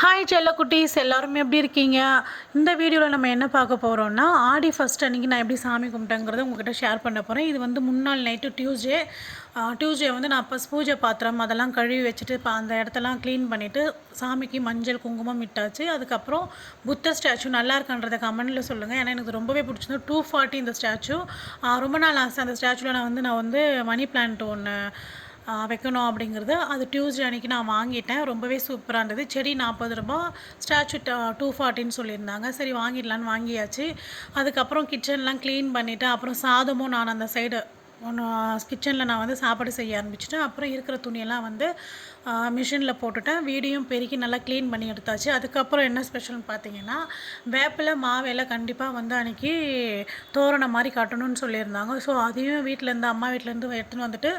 Hi செல்லக்குட்டீஸ். எல்லாருமே எப்படி இருக்கீங்க? இந்த வீடியோவில் நம்ம என்ன பார்க்க போகிறோம்னா ஆடி ஃபஸ்ட் அன்றைக்கி நான் எப்படி சாமி கும்பிட்டேங்கிறத உங்ககிட்ட ஷேர் பண்ண போகிறேன் இது வந்து முன்னாள் நைட்டு டியூஸ்டே டியூஸ்டே வந்து நான் அப்போ பூஜை பாத்திரம் அதெல்லாம் கழுவி வச்சுட்டு இப்போ அந்த இடத்தெல்லாம் க்ளீன் பண்ணிவிட்டு சாமிக்கு மஞ்சள் குங்குமம் இட்டாச்சு. அதுக்கப்புறம் புத்த ஸ்டாச்சு நல்லா இருக்கான்றதை கமெண்டில் சொல்லுங்கள் ஏன்னா எனக்கு ரொம்பவே பிடிச்சிருந்தது. டூ ஃபார்ட்டி இந்த ஸ்டாச்சு ரொம்ப நாள் ஆசை அந்த ஸ்டாச்சுவில் நான் வந்து நான் வந்து மணி பிளான்ட் ஒன்று வைக்கணும் அப்படிங்கிறது. அது டியூஸ்டே அன்றைக்கி நான் வாங்கிட்டேன். ரொம்பவே சூப்பராக இருந்தது. செடி நாற்பது ரூபா. ஸ்டாச்சு டூ ஃபார்ட்டின்னு சொல்லியிருந்தாங்க. சரி வாங்கிடலான்னு வாங்கியாச்சு. அதுக்கப்புறம் கிச்சன்லாம் க்ளீன் பண்ணிவிட்டு அப்புறம் சாதமும் நான் அந்த சைடு ஒன்று கிச்சனில் நான் வந்து சாப்பாடு செய்ய ஆரம்பிச்சிட்டேன். அப்புறம் இருக்கிற துணியெல்லாம் வந்து மிஷினில் போட்டுட்டேன். வீடியும் பெருக்கி நல்லா க்ளீன் பண்ணி எடுத்தாச்சு. அதுக்கப்புறம் என்ன ஸ்பெஷல்னு பார்த்தீங்கன்னா வேப்பிலை மாவையெல்லாம் கண்டிப்பாக வந்து அன்றைக்கி தோரணை மாதிரி கட்டணும்னு சொல்லியிருந்தாங்க. ஸோ அதையும் வீட்டிலேருந்து அம்மா வீட்டிலேருந்து எடுத்துன்னு வந்துட்டு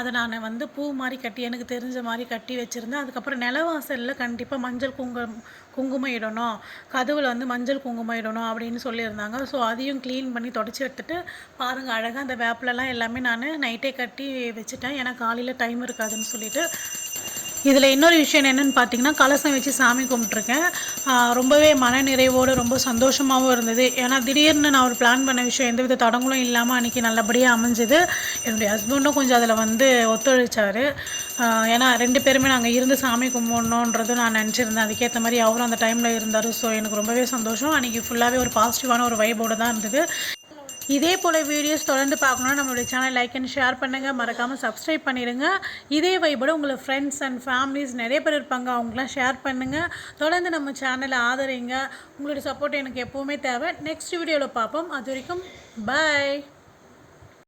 அதை நான் வந்து பூ மாதிரி கட்டி எனக்கு தெரிஞ்ச மாதிரி கட்டி வச்சுருந்தேன். அதுக்கப்புறம் நிலவாசலில் கண்டிப்பாக மஞ்சள் குங்குமம் குங்குமம் இடணும். கதவில் வந்து மஞ்சள் குங்குமம் இடணும் அப்படின்னு சொல்லியிருந்தாங்க. ஸோ அதையும் க்ளீன் பண்ணி தொடச்சி எடுத்துகிட்டு பாருங்கள் அழகாக அந்த வேப்பிலலாம் எல்லாம் எல்லாமே நான் நைட்டே கட்டி வச்சுட்டேன். ஏன்னா காலையில் டைம் இருக்காதுன்னு சொல்லிட்டு. இதில் இன்னொரு விஷயம் என்னென்னு பார்த்தீங்கன்னா கலசம் வச்சு சாமி கும்பிட்ருக்கேன் ரொம்பவே மன நிறைவோடு ரொம்ப சந்தோஷமாகவும் இருந்தது. ஏன்னா திடீர்னு நான் ஒரு பிளான் பண்ண விஷயம் எந்தவித தடங்களும் இல்லாமல் அன்றைக்கி நல்லபடியாக அமைஞ்சுது. என்னுடைய ஹஸ்பண்டும் கொஞ்சம் அதில் வந்து ஒத்துழைச்சார். ஏன்னா ரெண்டு பேருமே நாங்கள் இருந்து சாமி கும்பிடணுன்றது நான் நினச்சிருந்தேன். அதுக்கேற்ற மாதிரி அவரும் அந்த டைமில் இருந்தார். ஸோ எனக்கு ரொம்பவே சந்தோஷம். அன்றைக்கி ஃபுல்லாகவே ஒரு பாசிட்டிவான ஒரு வைபோடு தான் இருந்தது. இதே போல் வீடியோஸ் தொடர்ந்து பார்க்கணுன்னா நம்மளுடைய சேனல் லைக் அண்ட் ஷேர் பண்ணுங்கள் மறக்காமல் சப்ஸ்கிரைப் பண்ணிடுங்க இதே வைபோட உங்களை ஃப்ரெண்ட்ஸ் அண்ட் ஃபேமிலிஸ் நிறைய பேர் இருப்பாங்க. அவங்களாம் ஷேர் பண்ணுங்கள் தொடர்ந்து நம்ம சேனலை ஆதரிங்க. உங்களுடைய சப்போர்ட் எனக்கு எப்போவுமே தேவை. நெக்ஸ்ட் வீடியோவில் பார்ப்போம். அது வரைக்கும் பாய்